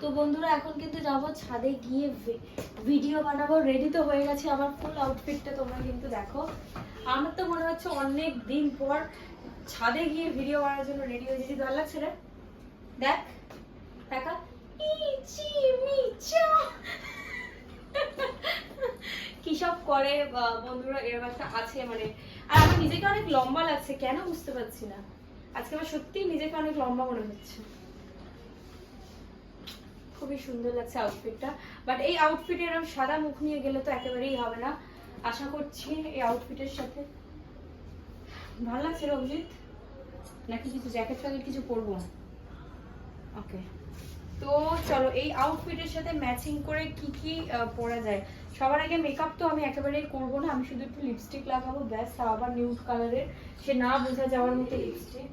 তো বন্ধুরা, এখন কিন্তু যাব ছাদে গিয়ে ভিডিও বানাবো। রেডি তো হয়ে গেছে আমার ফুল আউটফিটটা তোমরা কিন্তু দেখো। আমার তো মনে হচ্ছে অনেক দিন পর ছাদে গিয়ে ভিডিও বানানোর জন্য রেডি হয়ে যেতে ভালো লাগছে রে দেখ, দেখা। ইচি মিচা। কি সব করে বন্ধুরা, এরকম একটা আছে মানে। আর আমার নিজেকে অনেক লম্বা লাগছে, কেন বুঝতে পারছি না। আজকে আমার সত্যি নিজেকে অনেক লম্বা মনে হচ্ছে। খুবই সুন্দর লাগছে আউটফিটটা বাট এই আউটফিটে এরকম সাদা মুখ নিয়ে গেলে তো একেবারেই হবে না। আশা করছি এই আউটফিটের সাথে ভালো লাগছে অভিজিৎ? নাকি কিছু জ্যাকেট ফ্যাকেট কিছু পরবো? ওকে তো চলো এই আউটফিটের সাথে ম্যাচিং করে কি কি পরা যায়? সবার আগে মেকআপ তো আমি একেবারেই করব না। আমি শুধু একটু লিপস্টিক লাগাবো ব্যাস তাও আবার নিউড কালারের সে না বোঝা যাওয়ার মতো লিপস্টিক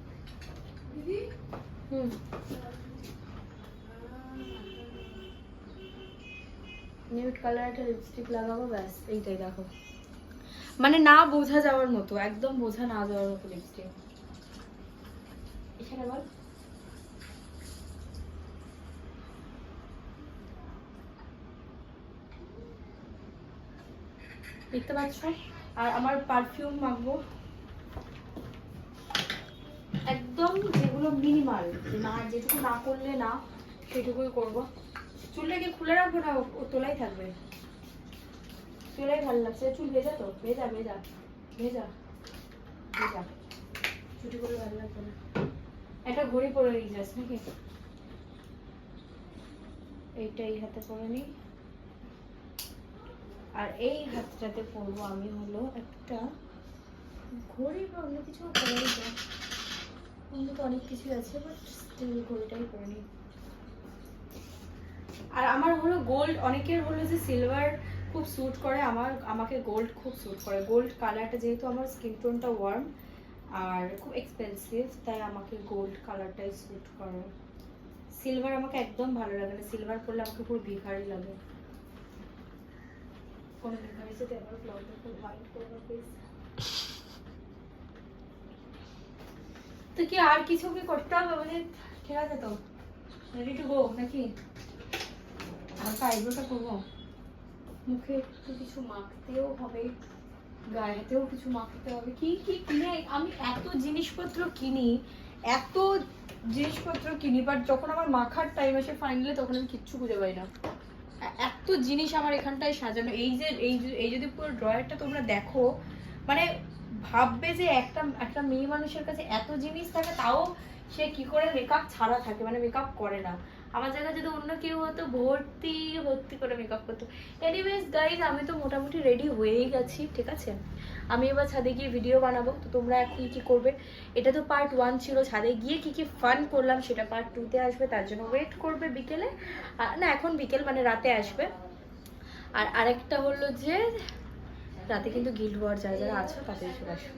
হুম। নিউড কালার একটা লিপস্টিক লাগাবো, ব্যাস, এইটাই দেখো। মানে না বোঝা যাওয়ার মতো, একদম বোঝা না যাওয়ার মতো লিপস্টিক এখানে বল। দেখতে পাচ্ছ? আর আমার পারফিউম মাখবো। একদম যেগুলো মিনিমাল না, যেটুকু না করলে না, সেটুকুই করব। চুলটা কি খুলে রাখব না ও- তোলাই থাকবে? তোলাই ভালো লাগছে। চুল ভেজা তো? ভেজা ভেজা ভেজা ভেজা। ছুটি করলে ভালো লাগবে না। একটা ঘড়ি পরে নিয়ে যাস নাকি? এইটা এই হাতে পরে নিই আর এই হাতটাতে পরবো আমি হলো একটা ঘড়ি বা অন্য কিছু পরেই যায় অন্য তো অনেক কিছু আছে বাট স্টিল ঘড়িটাই পরে নিই আর আমার হলো গোল্ড অনেকের হলো যে সিলভার খুব স্যুট করে, আমার, আমাকে গোল্ড খুব স্যুট করে। গোল্ড কালারটা যেহেতু আমার স্কিন টোনটা ওয়ার্ম আর খুব এক্সপেন্সিভ তাই আমাকে গোল্ড কালারটাই স্যুট করে। সিলভার আমাকে একদম ভালো লাগে না। সিলভার পরলে আমাকে পুরো ভিখারি লাগে। কোনো আমার তো কি আর কিছু কি করতে হবে মানে ঠিক আছে তো। রেডি টু গো নাকি? মুখে একটু কিছু মাখতেও হবে, গায়েতেও কিছু মাখতে হবে। কি কি কিনে? আমি এত জিনিসপত্র কিনি, এত জিনিসপত্র কিনি বাট যখন আমার মাখার টাইম আসে ফাইনালি তখন আমি কিচ্ছু খুঁজে পাই না। এত জিনিস আমার এখানটায় সাজানো। এই যে, এই এই যদি পুরো ড্রয়ারটা তোমরা দেখো মানে ভাববে যে একটা একটা মেয়ে মানুষের কাছে এত জিনিস থাকে, তাও সে কি করে মেকআপ ছাড়া থাকে? মানে মেকআপ করে না। আমার জায়গায় যদি অন্য কেউ হতো, ভর্তি ভর্তি করে মেকআপ করতো। এনিওয়েজ গাইজ আমি তো মোটামুটি রেডি হয়েই গেছি, ঠিক আছে? আমি এবার ছাদে গিয়ে ভিডিও বানাবো। তো তোমরা এখন কি করবে? এটা তো পার্ট ওয়ান ছিল, ছাদে গিয়ে কি কি ফান করলাম সেটা পার্ট টুতে আসবে, তার জন্য ওয়েট করবে বিকেলে। না, এখন বিকেল মানে রাতে আসবে। আর আরেকটা হলো যে, রাতে কিন্তু গিল্ড ওয়ার যারা যারা আছো, তাদের চলে আসবে